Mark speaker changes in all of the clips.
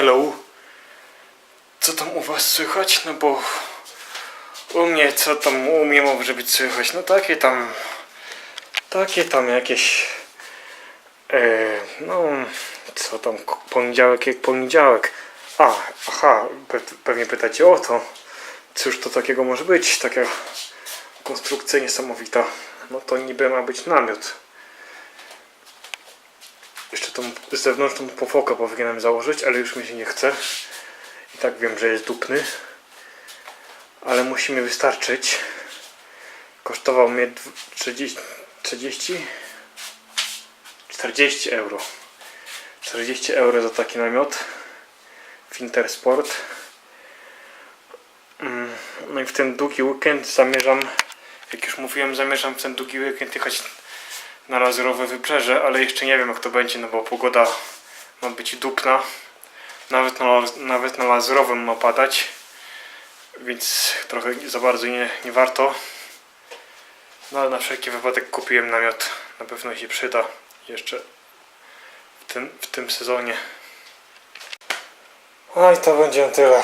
Speaker 1: Hello. Co tam u was słychać? No bo u mnie co tam u mnie może być słychać? No takie tam takie tam jakieś e, no co tam poniedziałek jak poniedziałek. A, aha, pe pewnie pytacie o to. Cóż to takiego może być? Taka konstrukcja niesamowita. No to niby ma być namiot. Jeszcze tą z zewnątrz tą pofokę powinienem założyć, ale już mi się nie chce. I tak wiem, że jest dupny. Ale musi mi wystarczyć. Kosztował mnie dw- 30, 30 40 euro. 40 euro za taki namiot. Wintersport. Mm, No i w ten długi weekend zamierzam, jak już mówiłem, zamierzam w ten długi weekend jechać na lazerowe wybrzeże, ale jeszcze nie wiem jak to będzie, no bo pogoda ma być dupna. Nawet na, nawet na lazerowym ma padać, więc trochę za bardzo nie, nie warto. No ale na wszelki wypadek kupiłem namiot, na pewno się przyda jeszcze w tym, w tym sezonie. Oj, to będzie tyle.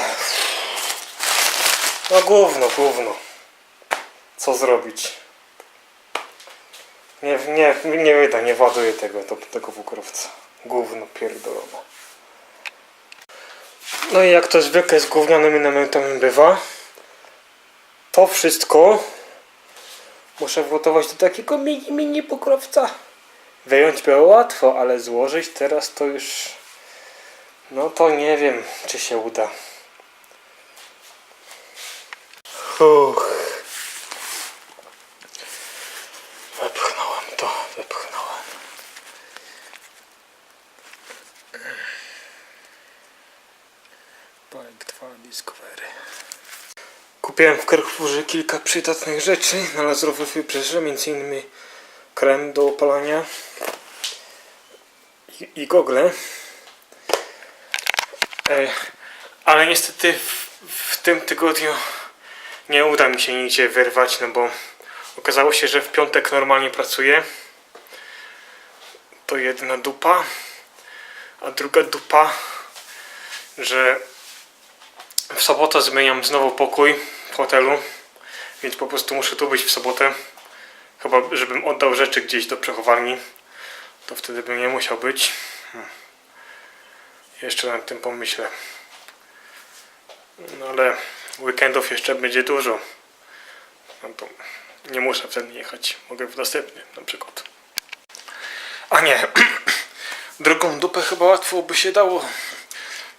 Speaker 1: No gówno, gówno. Co zrobić? Nie, nie, nie wyda, nie ładuję tego, to, tego wukrowca. Gówno pierdolone. No i jak to zwykle z gównianymi namiotami bywa, to wszystko muszę wgotować do takiego mini, mini pokrowca. Wyjąć było łatwo, ale złożyć teraz to już... No to nie wiem, czy się uda. Uch. To, wepchnąłem. Bike 2 Discovery. Kupiłem w Carrefourze kilka przydatnych rzeczy na lazerowe wybrzeże, m.in. krem do opalania i, i gogle. E, ale niestety w, w tym tygodniu nie uda mi się nigdzie wyrwać, no bo okazało się, że w piątek normalnie pracuję. To jedna dupa, a druga dupa, że w sobotę zmieniam znowu pokój w hotelu, więc po prostu muszę tu być w sobotę. Chyba, żebym oddał rzeczy gdzieś do przechowalni, to wtedy bym nie musiał być. Hmm. Jeszcze nad tym pomyślę. No ale weekendów jeszcze będzie dużo. No to nie muszę wtedy jechać. Mogę w następny na przykład. A nie. Drugą dupę chyba łatwo by się dało.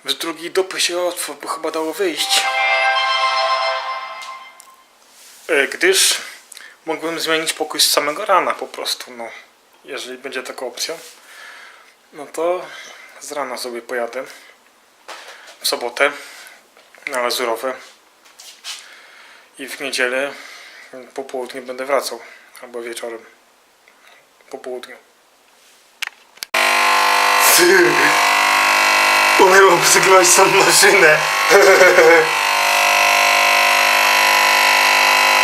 Speaker 1: Z drugiej dupy się łatwo by chyba dało wyjść. E, Gdyż mógłbym zmienić pokój z samego rana po prostu. No, jeżeli będzie taka opcja. No to z rana sobie pojadę. W sobotę na Lazurowe i w niedzielę po południu będę wracał albo wieczorem po południu Umiem obsługiwać sam maszynę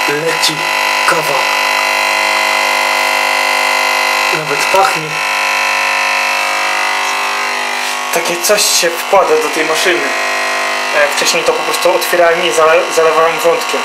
Speaker 1: Leci kawa. Nawet pachnie. Takie coś się wkłada do tej maszyny. E, Wcześniej to po prostu otwierałem i zale, zalewałem wrzątkiem.